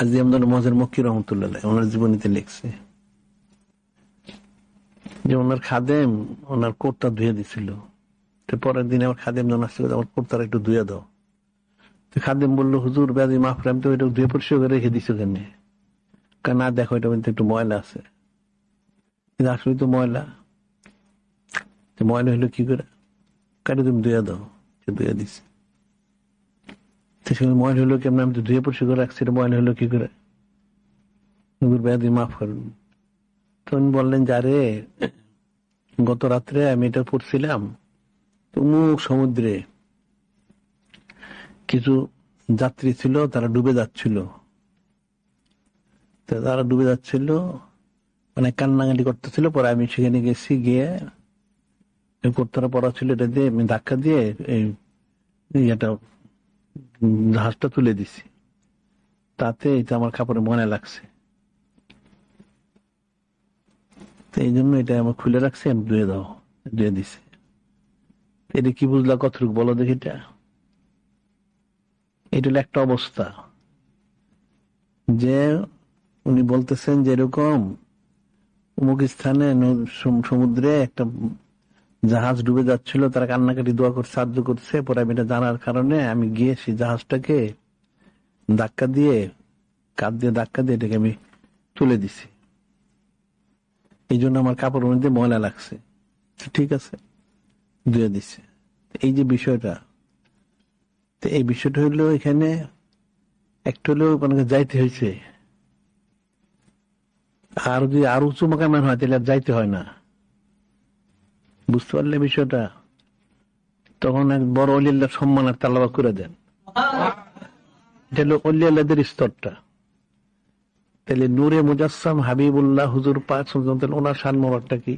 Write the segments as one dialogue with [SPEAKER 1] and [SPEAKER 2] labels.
[SPEAKER 1] হাজি আমদান মহাজের মক্কি রহমতুল্লাহ, ওনার জীবনীতে লিখছে। যে ওনার খাদেম, ওনার কোটটা ধুয়ে দিছিল। পরের দিন আমার খাদেম যখন আসছিল আমার কোটটার একটু ধুয়ে দাও। খাদেম বলল, হুজুর ব্যাধি মাফ করে, আমি তো এটা ধুয়ে পরিষ্কার করে রেখে দিছো কেন না দেখো, এটা মধ্যে একটু ময়লা আছে। কিন্তু আসলে তো ময়লা। ময়লা হলো কি করে? কাটে তুমি ধুয়ে দাও ধুয়ে দিছে। সেখানে ময়লা হলো কেমন আমি তো ধুয়ে পরিষ্কার রাখছি, এটা ময়লা হলো কি করে? হুজুর ব্যাধি মাফ করুন। তখন বললেন যারে গত রাত্রে আমি এটা পড়ছিলাম তুমুক সমুদ্রে কিছু যাত্রী ছিল, তারা ডুবে যাচ্ছিল। তারা ডুবে যাচ্ছিল মানে কান্নাকাটি করতেছিল, পরে আমি সেখানে গেছি, গিয়ে কর্তারা পড়া ছিল এটা দিয়ে, আমি ধাক্কা দিয়ে এই ইয়েটা জাহাজটা তুলে দিছি। তাতে এটা আমার কাপড়ে মনে লাগছে। তো এই জন্য এটা আমার খুলে রাখছি, আমি ধুয়ে দাও, ধুয়ে দিছে। এটা কি বুঝলা কতটুকু বলো দেখি এটা? এটা হলো একটা অবস্থা। যে উনি বলতেছেন যে এরকম অমুক স্থানে সমুদ্রে একটা জাহাজ ডুবে যাচ্ছিল, তারা কান্নাকাটি দোয়া করছে সাহায্য করছে, পরে আমি এটা জানার কারণে আমি গিয়ে সেই জাহাজটাকে ধাক্কা দিয়ে, কাঁধ দিয়ে ধাক্কা দিয়ে এটাকে আমি তুলে দিছি। এই জন্য আমার কাপড়ের মধ্যে ময়লা লাগছে। ঠিক আছে, ধুয়ে দিছে। এই যে বিষয়টা, তো এই বিষয়টা হইল এখানে, একটু হলেও মানে যাইতে হয়েছে আর যদি আর উঁচু মাকামের হয়, তাহলে আর যাইতে হয় না। বুঝতে পারলে বিষয়টা? তখন এক বড় অলিয়াল্লাহ সম্মান আর তালাবা করে দেন। এটা হলো অলিয়াল্লাদের স্তরটা। তাহলে নূরে মুজাসসাম হাবিবুল্লাহ হুজুর সুলতান ওনার শান মোবারকটা কি?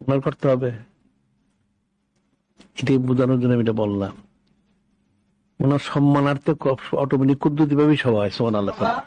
[SPEAKER 1] ওনার করতে হবে? এটাই বোঝানোর জন্য আমি এটা বললাম। ওনার সম্মানার্থে অটোমেটিক কুদ্দুতি ভাবেই সবাই সোমান আল্লাহ।